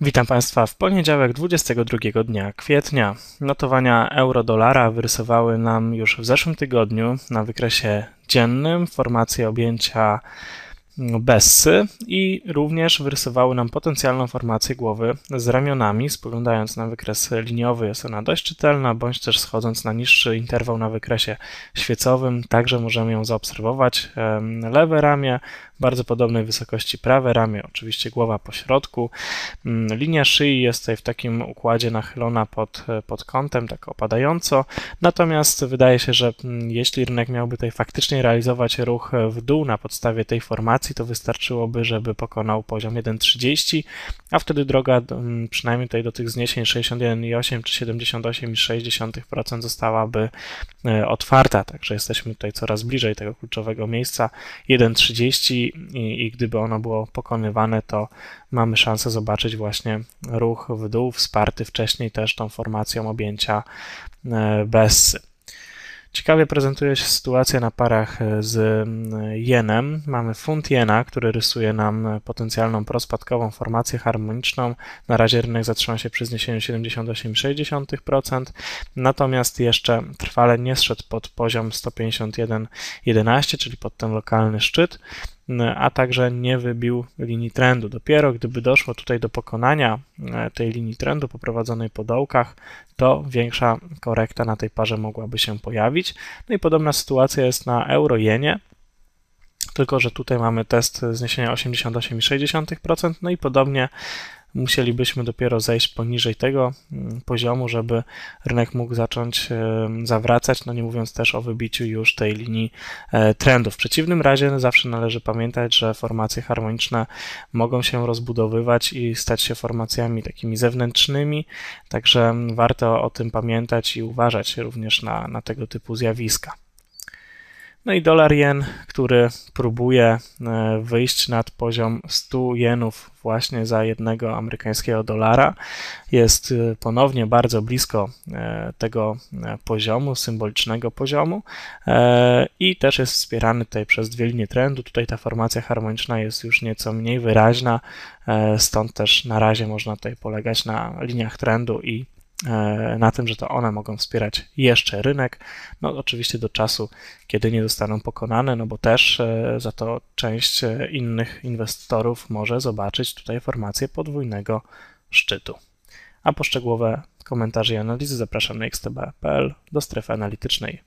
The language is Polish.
Witam Państwa w poniedziałek 22 dnia kwietnia. Notowania euro-dolara wyrysowały nam już w zeszłym tygodniu na wykresie dziennym formację objęcia Bessy i również wyrysowały nam potencjalną formację głowy z ramionami. Spoglądając na wykres liniowy jest ona dość czytelna, bądź też schodząc na niższy interwał na wykresie świecowym, także możemy ją zaobserwować. Lewe ramię bardzo podobnej wysokości prawe ramię, oczywiście głowa po środku. Mm, linia szyi jest tutaj w takim układzie nachylona pod, pod kątem, tak opadająco. Natomiast wydaje się, że mm, jeśli rynek miałby tutaj faktycznie realizować ruch w dół na podstawie tej formacji, to wystarczyłoby, żeby pokonał poziom 1,30, a wtedy droga mm, przynajmniej tutaj do tych zniesień 61,8 czy 78,6% zostałaby e, otwarta. Także jesteśmy tutaj coraz bliżej tego kluczowego miejsca 1,30 i, i gdyby ono było pokonywane, to mamy szansę zobaczyć właśnie ruch w dół, wsparty wcześniej też tą formacją objęcia e, Bessy. Ciekawie prezentuje się sytuacja na parach e, z jenem. Mamy funt jena, który rysuje nam potencjalną prospadkową formację harmoniczną. Na razie rynek zatrzymał się przy zniesieniu 78,6%, natomiast jeszcze trwale nie zszedł pod poziom 151,11, czyli pod ten lokalny szczyt a także nie wybił linii trendu. Dopiero gdyby doszło tutaj do pokonania e, tej linii trendu poprowadzonej po dołkach, to większa korekta na tej parze mogłaby się pojawić. No i podobna sytuacja jest na euro-jenie, tylko że tutaj mamy test zniesienia 88,6%, no i podobnie musielibyśmy dopiero zejść poniżej tego mm, poziomu, żeby rynek mógł zacząć zawracać, no nie mówiąc też o wybiciu już tej linii e, trendu. W przeciwnym razie zawsze należy pamiętać, że formacje harmoniczne mogą się rozbudowywać i stać się formacjami takimi zewnętrznymi, także warto o tym pamiętać i uważać również na, na tego typu zjawiska. No i dolar jen, który próbuje e, wyjść nad poziom 100 jenów właśnie za jednego amerykańskiego dolara, jest e, ponownie bardzo blisko e, tego poziomu, symbolicznego poziomu i też jest wspierany tutaj przez dwie linie trendu. Tutaj ta formacja harmoniczna jest już nieco mniej wyraźna, stąd też na razie można tutaj polegać na liniach trendu i na tym, że to one mogą wspierać jeszcze rynek, no oczywiście do czasu, kiedy nie zostaną pokonane, no bo też e, za to część e, innych inwestorów może zobaczyć tutaj formację podwójnego szczytu. A poszczegółowe komentarze i analizy zapraszam na xtb.pl do strefy analitycznej.